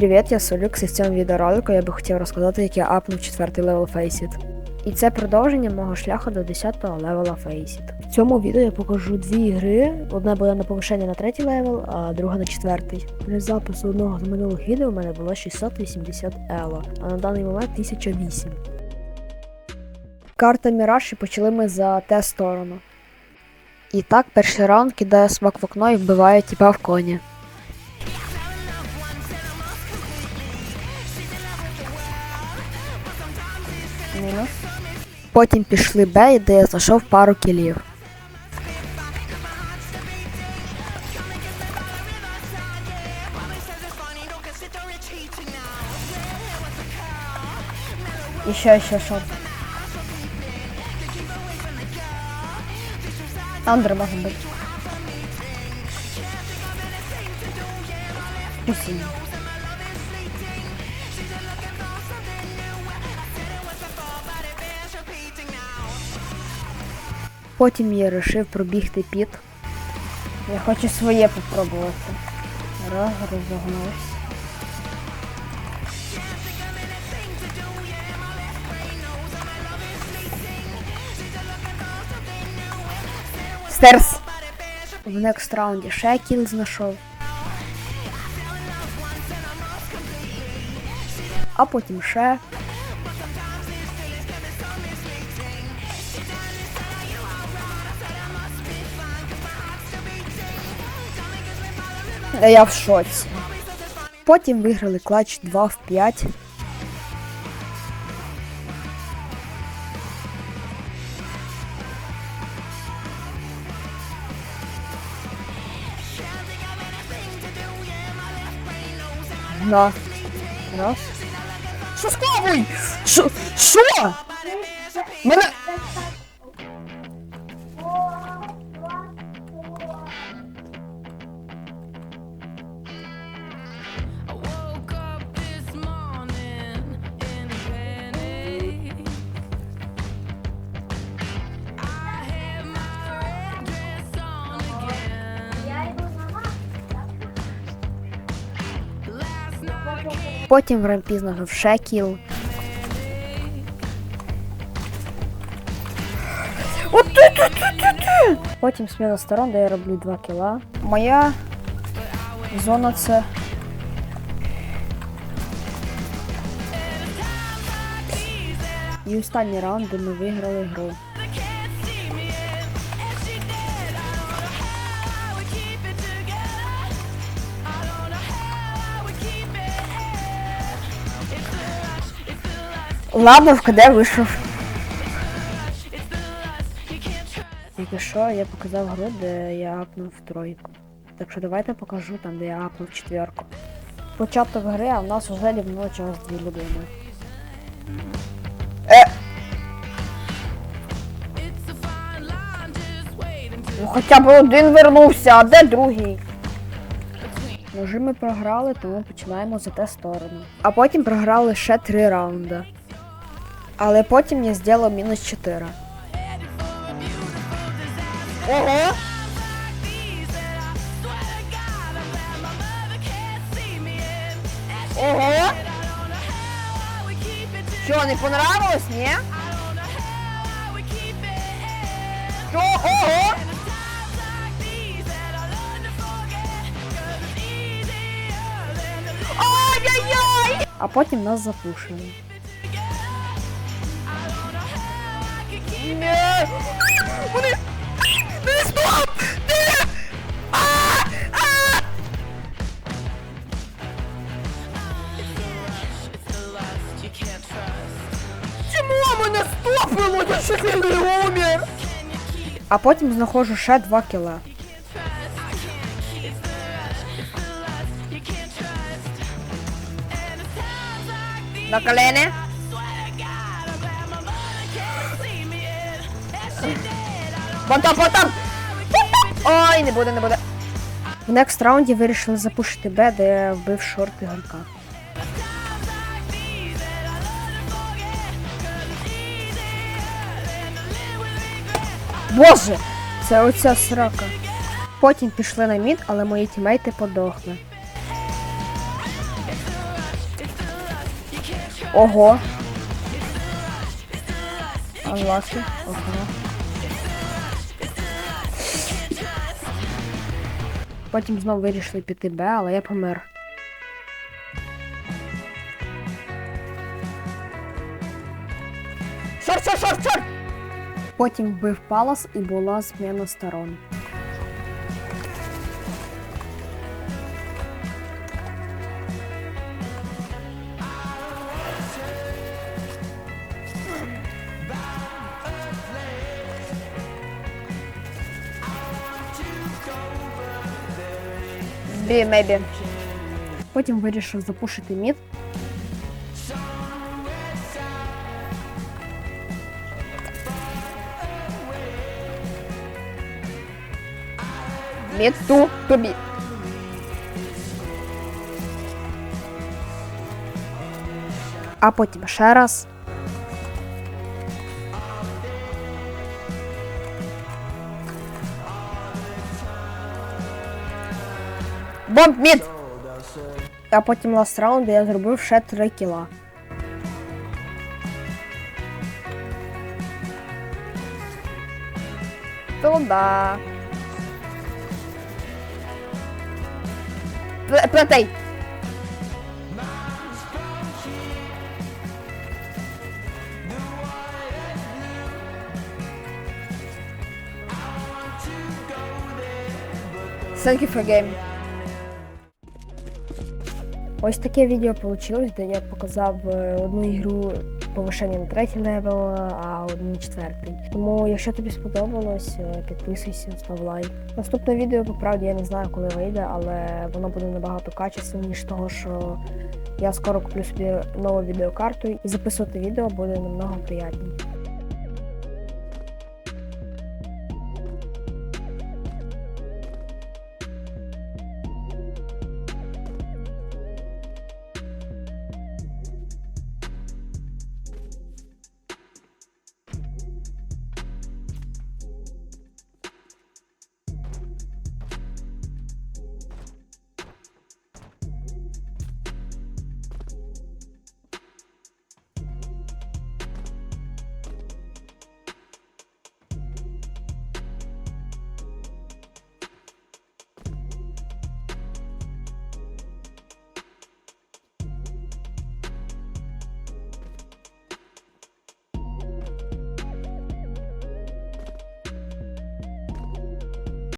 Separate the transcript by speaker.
Speaker 1: Привіт, я Солюкс і в цьому відеоролику я би хотів розказати, як я апнув четвертий левел Faceit. І це продовження мого шляху до 10-го левела Faceit. В цьому відео я покажу дві ігри. Одна була на повишення на третій левел, а друга на четвертий. При запису одного з минулих відео у мене було 680 ело, а на даний момент 1008. Карта Міраж і почали ми за те сторону. І так, перший раунд кидає смак в окно і вбиває тіпа в коні. Мінус. Потім пішли Б, де я знайшов пару кілів. І ще, ще шорт. Андер може бути. Потім я вирішив пробігти під. Я хочу своє попробувати. Раз, розогнувся. Стерс! В next раунді ще кіл знайшов. А потім ще. Я в шоці. Потім виграли клатч 2 в 5. На. Раз. Що склавуй? Що? Що? Мене... Потім в рампі знайшов ще кіл. Потім сміна сторон, де я роблю 2 кіла. Моя зона це. І останній раунд, де ми виграли гру.
Speaker 2: The lust.
Speaker 1: Ладно, в КД вийшов. Тільки що я показав гру, де я апнув тройку. Так що давайте покажу там, де я апнув четверку. Початок гри, а в нас вже рівно час дві людини. Е, ну хоча б один вернувся, а де другий? Ножи ми програли, тому починаємо за те сторону. А потім програли ще три раунди. Але потім я зробив мінус 4. Ого! Ого! Що, не понравилось, ні? Що? Ого! Ай-яй-яй! А потім нас запушили. Ні! Вони... Не стоп! Ні! А! А!
Speaker 2: It's the lust you can't trust.
Speaker 1: Чому мене стопило? Я ще не умер! А потім знаходжу ще два кіла.
Speaker 2: You can't
Speaker 1: Потом, потом! Ой, не буде, не буде. В next раунді вирішили запушити Б, де я вбив шорт ігорка.
Speaker 2: times like these that I learn to forget. 'Cause it's easier than to live with regret.
Speaker 1: Боже! Це оця срака. Потім пішли на мід, але мої тімейти подохли. Ого. Анласки. Ого. Потім знову вирішили піти Б, але я помер. Шорт, шорт, шорт, шорт! Потім вбив палас і була зміна сторон. Бі, мейбі. Потім вирішив запушити мід. Мід ту тобі. А потім ще раз. Бомб мід! А потім ласт раунд, де я зробив ще 3 кіла. Туда. Пл- Плетей. Thank you for game. Ось таке відео вийшло, де я показав е, одну ігру повишення на третій левел, а одну четвертий. Тому, якщо тобі сподобалось, е, підписуйся, став лайк. Наступне відео, по правді, я не знаю, коли вийде, але воно буде набагато качественніше, того що я скоро куплю собі нову відеокарту і записувати відео буде намного приємніше.